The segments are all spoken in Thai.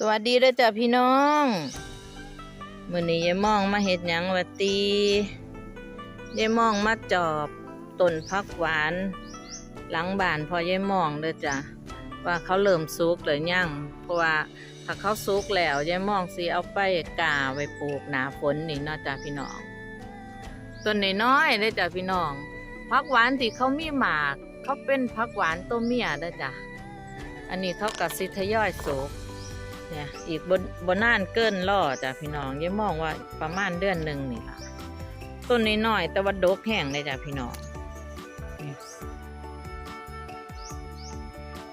สวัสดีด้อจ้ะพี่น้องมื้อนี้ยายมองมาเฮ็ดหยังวะตียายมองมาจอบต้นผักหวาน หลังบ้านพอยายมองเด้อจ้ะว่าเขาเริ่มสุกหรือยังเพราะว่าถ้าเขาสุกแล้วยายมองสิเอาไปกาไว้ปลูกหนาฝนนี่เนาะจ้ะพี่น้องต้นน้อยๆเด้อจ้ะพี่น้องผักหวานที่เขามีหมาก เขาเป็นผักหวานตัวเมียเด้อจ้ะอันนี้เขากับสิทยอยสุก เนี่ยอีกบนบนน่านเกินล่อจ้ะพี่น้องยังมองว่าประมาณเดือนหนึ่งนี่ล่ะต้นนี้น้อยๆแต่ว่าดกแห้งเลยจ้ะพี่น้องนี่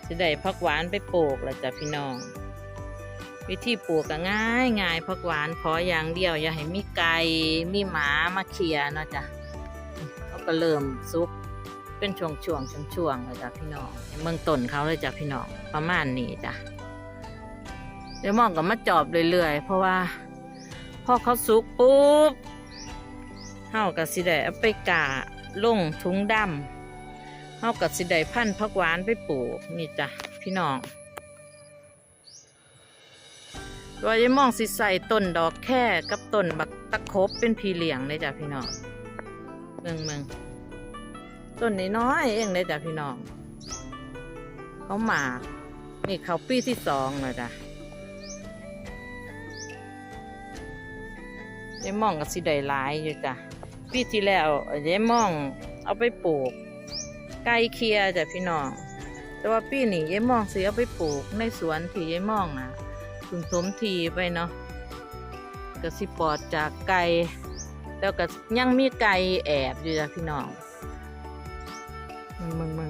สิได้พักหวานไปปลูกล้วจ้ะพี่น้อง วิธีปลูกก็ง่ายง่ายพักหวานขออย่างเดียวอย่าให้มีไก่มีหมามาเคียเนาะจ้ะเขาก็เริ่มซุกเป็นช่วงช่วงช่วงช่วงๆเลยจ้ะพี่น้องเมืองต้นเขาเลยจ้ะพี่น้องประมาณนี้จ้ะ เดี๋ยวมองกับมาจอบเรื่อยๆ เพราะว่าพอเขาสุกปุ๊บเฮากับสิได้ไปกาลงถุงดำเฮากับสิได้พันธุ์ผักหวานไปปลูกนี่จ้ะพี่น้องว่าจะมองสิใส่ต้นดอกแค่กับต้นบักตะครบเป็นพีเหลียงเลยจ้ะพี่น้องเมืองเมืองต้นนี้น้อยเองเลยจ้ะพี่น้องเขาหมากนี่เขาปีที่สองเลยจ้ะ ยายมองกับสิได้หลายอยู่จ้ะปีที่แล้วยายมองเอาไปปลูกไก่เคียจ้ะพี่น้อง แต่ว่าปีนี้ยายมองสิเอาไปปลูกในสวนที่ยายมองอะถึงสมทีไปเนาะก็สิปลอดจากไก่แล้วก็ยังมีไก่แอบอยู่จ้ะพี่น้องมึงมึงมึง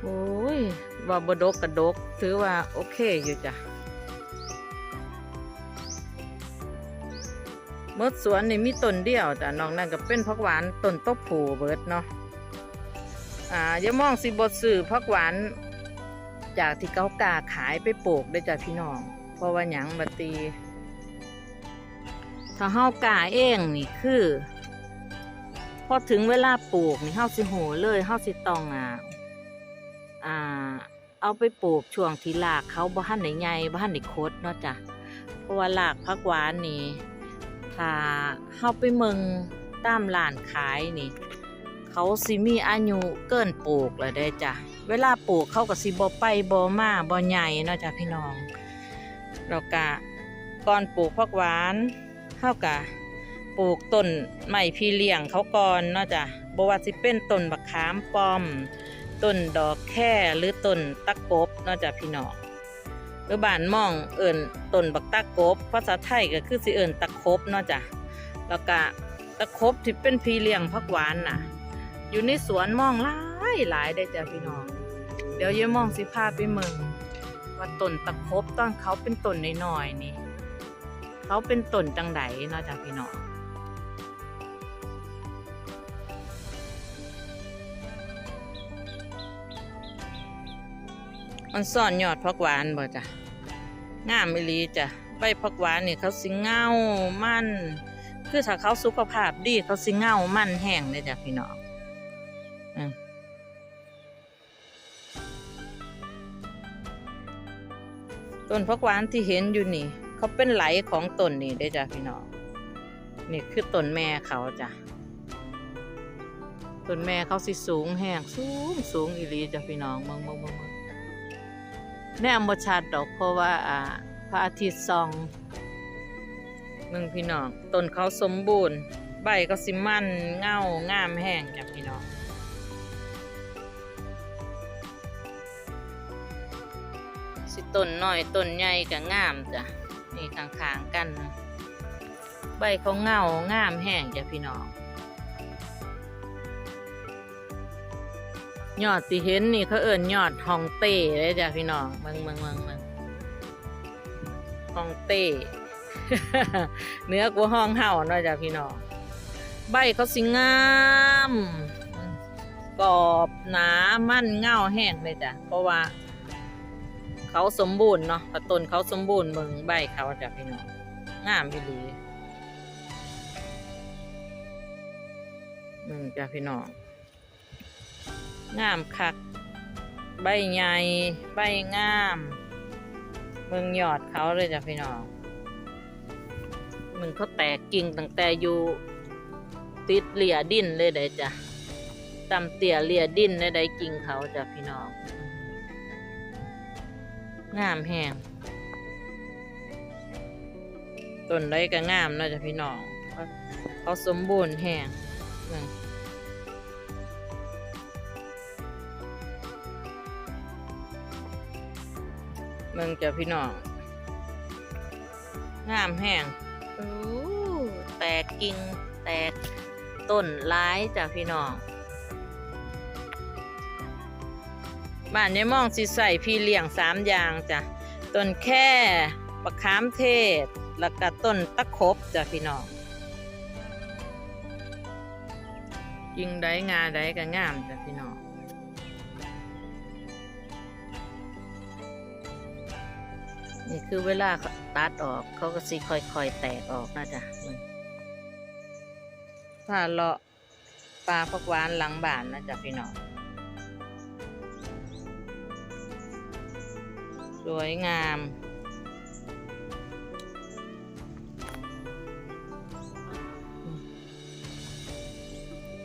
โอ้ยว่าบดกกระดกถือว่าโอเคอยู่จ้ะ เมื่อสวนนี่มีต้นเดียวจ้ะนอกนั้นก็เป็นผักหวานต้นตบผูเบิดเนาะอ่าอย่ามองสิบดสื่อผักหวาน จากที่เขากาขายไปปลูกได้จ้ะพี่น้อง เพราะว่าหยังบัตี ถ้าเฮากาเองนี่คือพอถึงเวลาปลูกนี่เฮาสิโหเลยเฮาสิตองอ่าอ่า เอาไปปลูกช่วงที่รากเขาบ้านไหนใหญ่บ้านไหนโคดเนาะจ้ะเพราะว่ารากพักหวานนี่ ถ้าเข้าไปเมืองตามร้านขายนี่ เขาสิมีอายุเกินปลูกแล้วได้จ้ะ เวลาปลูกเขาก็สิบ่ไปบ่มาบ่ใหญ่เนาะจ้ะพี่น้องแล้วก็ก่อนปลูกพักหวานเฮาก็ปลูกต้นไม้พี่เลี้ยงเขาก่อนเนาะจ้ะบ่ว่าสิเป็นต้นบักขามป้อมต้นดอกแค่หรือต้นตะกบเนอกจากพี่น้อง หรือบ้านม่องเอิ่นต้นบักตะกบภาษาไทยก็คือสิเอิ่นตะคบเนอกจากแล้วก็ตะคบที่เป็นพีเลี้ยงผักหวานน่ะ อยู่ในสวนม่องหลายหลายได้จ้ะพี่น้อง เดี๋ยวเยายมองสิพาไปเมืองว่าต้นตะคบตอนเขาเป็นต้นน้อยๆนี่ เขาเป็นต้นจังไดเนอกจากพี่น้องมันซ่อนยอดผักหวานบ่จ้ะ งามอีหลีจ้ะใบผักหวานนี่เขาสิเงามันคือถ้าเขาสุขภาพดีเขาสิเงามันแห้งเลยจ้ะพี่น้องต้นผักหวานที่เห็นอยู่นี่ เขาเป็นไหลของต้นนี่ได้จ้ะพี่น้องนี่คือต้นแม่เขาจ้ะต้นแม่เขาสิสูงแห้งสูงสูงอีลีจ้ะพี่น้องมืองมืองมืองเมือง แน่บชัดดอกเพราะว่าอ่าพระอาทิตย์ส่องมึงพี่น้องต้นเขาสมบูรณ์ ใบก็สิมันเงางามแห้งจ้ะพี่น้องสิต้นน้อยต้นใหญ่ก็งามจ้ะนี่ข้างๆกัน ใบเขาเงางามแห้งจ้ะพี่น้อง ยอดที่เห็นนี่เขาเอิ้นยอดฮองเต้เลยจ้ะพี่น้องเมืองเมืองเมืองเมืองฮองเต้เนื้อกว่าห้องเห่าเนาะจ้ะพี่น้องใบเขาสิงามกรอบหนามั่นเงาแห้งเลยจ้ะเพราะว่า เขาสมบูรณ์เนาะกระต้นเขาสมบูรณ์เมืองใบเขาจ้ะพี่น้องงามพี่ลีมึงจ้ะพี่น้อง งามคัก ใบใหญ่ ใบงามเบิ่งยอดเขาเลยจ้ะพี่น้องมึงเขาแตกกิ่งตั้งแต่อยู่ติดเหลี่ยดินเลยได้จ้ะตำเตี่ยเหลี่ยดินได้ได้กิ่งเขาจ้ะพี่น้อง งามแห้งต้นได้ก็งามนาะจ้ะพี่น้องเขาเขาสมบูรณ์แห้ง มืองจ้ะพี่น้องงามแห้งอู้แตกกิ่งแตกต้นร้ายจ้ะพี่น้องบ้านยายมองสิใส่พี่เลี้ยงสามอย่างจ้ะต้นแค่ปะขามเทศ แล้วก็ต้นตะครบจ้ะพี่น้องยิงได้งาได้ก็งามจ้ะพี่น้อง นี่คือเวลาเขาตัดออกเขาก็สิค่อยๆแตกออกนะจ๊ะถ้าเลาะปลาพักหวานหลังบ้านนะจ๊ะพี่น้องสวยงาม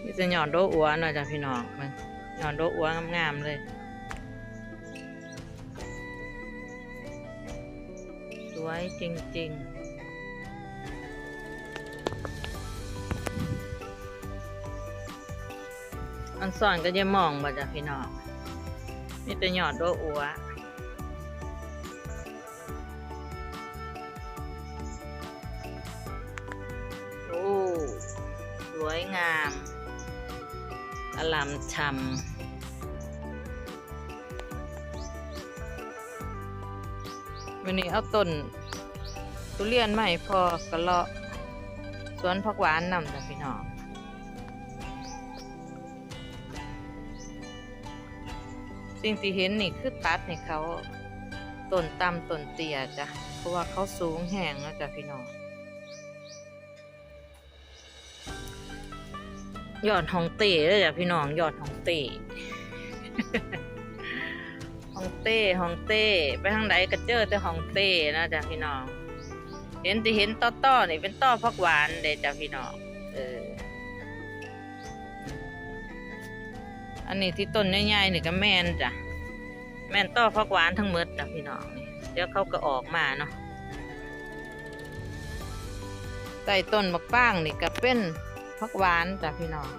นี่จะหย่อนโดอัวหน่อยจ้ะพี่น้องมันหย่อนโดอัวงามๆเลย วยจริงๆอันสอนก็จะมองบ่จ้ะพี่น้องนี่จะหยอดโดอัวโอ้ สวยงาม อลำชำ วันนี้เอาต้นทุเรียนให้พอกระเลาะสวนผักหวานนำจ้ะพี่น้องสิ่งที่เห็นนี่คือตัดในเขาต้นต่ำต้นเตี้ยจ้ะเพราะว่าเขาสูงแห้งนะจ้ะพี่น้องยอดของเต้เลยจ้ะพี่น้องยอดของเต้ข องเต้ของเต้ ไปทางไหนก็เจอแต่ของเต้นะจ้ะพี่น้อง เห็นที่เห็นต้อต้อนี่เป็นต้อพักหวานเด้จ้ะพี่น้อง เออ อันนี้ที่ต้นใหญ่ๆนี่ก็แม่นจ้ะ แม่นต้อพักหวานทั้งหมดจ้ะพี่น้องนี่เดี๋ยวเขาก็ออกมาเนาะใต้ต้นบักป้างนี่ก็เป็นพักหวานจ้ะพี่น้อง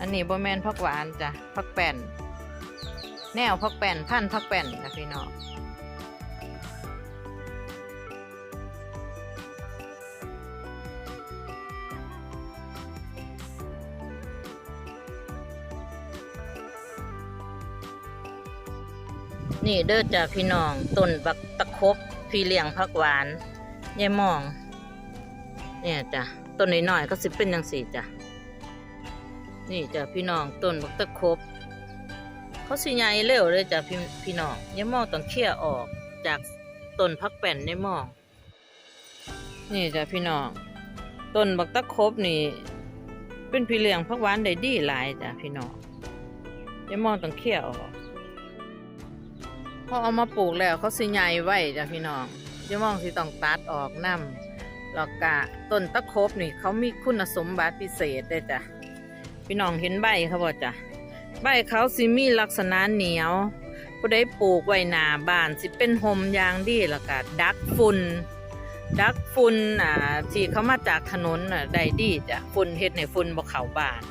อันนี้บ่แมนพักหวานจ้ะพักแป้น แนวพักแป้นพันพักแป้นจ้ะพี่น้องนี่เด้อจ้ะพี่น้องต้นบักตะคบพี่เลี้ยงพักหวานยายมอง เนี่ยจ้ะต้นน้อยๆก็สิเป็นยังสี่จ้ะนี่จ้ะพี่น้องต้นบักตะคบ เขาสิใหญ่เร็วเลยจ้ะพี่พี่น้องยายมองต้องเขี่ยออกจากต้นพักแป้นในหมอง นี่จ้ะพี่น้องต้นบักตะครบนี่ เป็นพี่เลี้ยงพักหวานได้ดีหลายจ้ะพี่น้องยายมองต้องเขี่ยออกพอเอามาปลูกแล้วเขาสิใหญ่ไว้จ้ะพี่น้องยายมองสิต้องตัดออกนํแล้วก็ต้นตะครบนี่เขามีคุณสมบัติพิเศษได้จ้ะพี่น้องเห็นใบเขาบ่จ้ะ ใบเขาสิมีลักษณะเหนียวผู้ใดปลูกไว้หนาบ้านสิเป็นหมยางดีแล้วก็ดักฝุ่นดักฝุ่นอ่าที่เขามาจากถนนอะได้ดีจ้ะฝุ่นเฮ็ดให้ฝุ่นบ่เข้าบ้าน